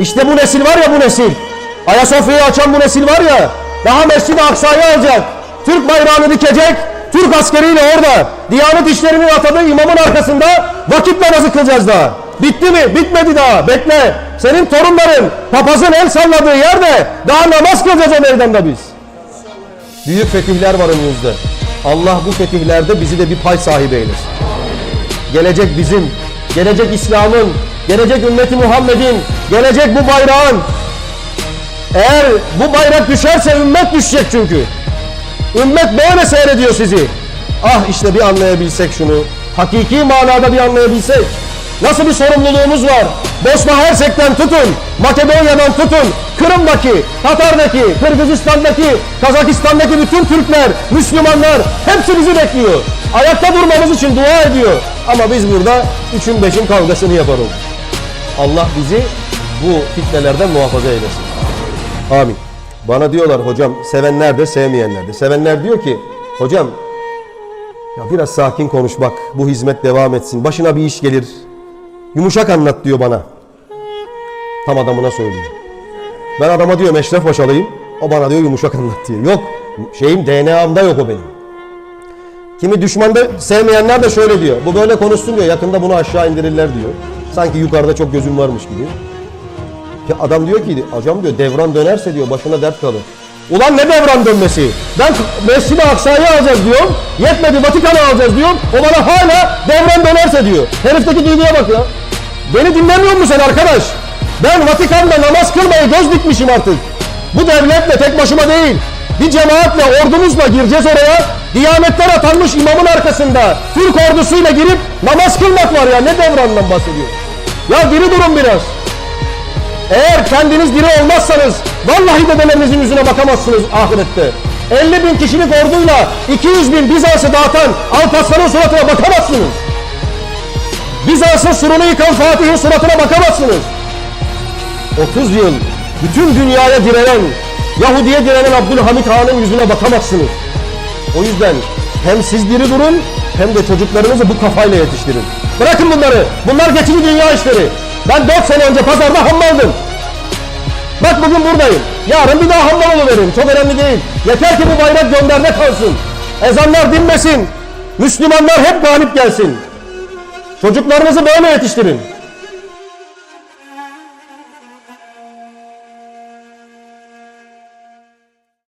İşte bu nesil var ya bu nesil. Ayasofya'yı açan bu nesil var ya. Daha Mescid-i Aksa'yı alacak. Türk bayrağını dikecek. Türk askeriyle orada. Diyanet işlerinin atadığı imamın arkasında vakit namazı kılacağız daha. Bitti mi? Bitmedi daha. Bekle. Senin torunların papazın el salladığı yerde daha namaz kılacağız o meydanda biz. Büyük fetihler var önümüzde. Allah bu fetihlerde bizi de bir pay sahibi eylesin. Gelecek bizim, gelecek İslam'ın, gelecek ümmeti Muhammed'in, gelecek bu bayrağın. Eğer bu bayrak düşerse ümmet düşecek çünkü. Ümmet böyle seyrediyor sizi. Ah işte bir anlayabilsek şunu. Hakiki manada bir anlayabilsek. Nasıl bir sorumluluğumuz var? Bosna Hersek'ten tutun, Makedonya'dan tutun, Kırım'daki, Tatar'daki, Kırgızistan'daki, Kazakistan'daki bütün Türkler, Müslümanlar hepsi bizi bekliyor. Ayakta durmamız için dua ediyor. Ama biz burada üçün beşin kavgasını yapalım. Allah bizi bu fitnelerden muhafaza eylesin. Amin. Bana diyorlar hocam sevenler de sevmeyenler de. Sevenler diyor ki hocam ya biraz sakin konuş bak bu hizmet devam etsin. Başına bir iş gelir. Yumuşak anlat diyor bana. Tam adamına söylüyor. Ben adama diyorum Eşref Paşalıyım. O bana diyor yumuşak anlat diyor. Yok şeyim DNA'mda yok o benim. Kimi düşmanda sevmeyenler de şöyle diyor. Bu böyle konuşsun diyor. Yakında bunu aşağı indirirler diyor. Sanki yukarıda çok gözüm varmış gibi. Ya adam diyor ki hocam diyor devran dönerse diyor başına dert kalır. Ulan ne devran dönmesi? Ben Mescid-i Aksa'yı alacağız diyorum. Yetmedi Vatikan'ı alacağız diyorum. O bana hala devran dönerse diyor. Herifteki duyguya bak ya. Beni dinlemiyor musun sen arkadaş? Ben Vatikan'da namaz kılmayı göz dikmişim artık. Bu devletle tek başıma değil. Bir cemaatle, ordumuzla gireceğiz oraya. Diyanetler atanmış imamın arkasında Türk ordusuyla girip namaz kılmak var ya. Ne devrandan bahsediyor? Ya diri durun biraz. Eğer kendiniz diri olmazsanız vallahi dedelerinizin yüzüne bakamazsınız ahirette. 50 bin kişilik orduyla 200 bin Bizans'ı dağıtan Alparslan'ın suratına bakamazsınız. Bizans'ın surunu yıkan Fatih'in suratına bakamazsınız. 30 yıl bütün dünyaya direnen, Yahudi'ye direnen Abdülhamit Han'ın yüzüne bakamazsınız. O yüzden hem siz diri durun hem de çocuklarınızı bu kafayla yetiştirin. Bırakın bunları. Bunlar geçici dünya işleri. Ben 4 sene önce pazarda hammaldım. Bak bugün buradayım. Yarın bir daha hammal oluveririm. Çok önemli değil. Yeter ki bu bayrak gönderde kalsın. Ezanlar dinmesin. Müslümanlar hep galip gelsin. Çocuklarınızı böyle yetiştirin.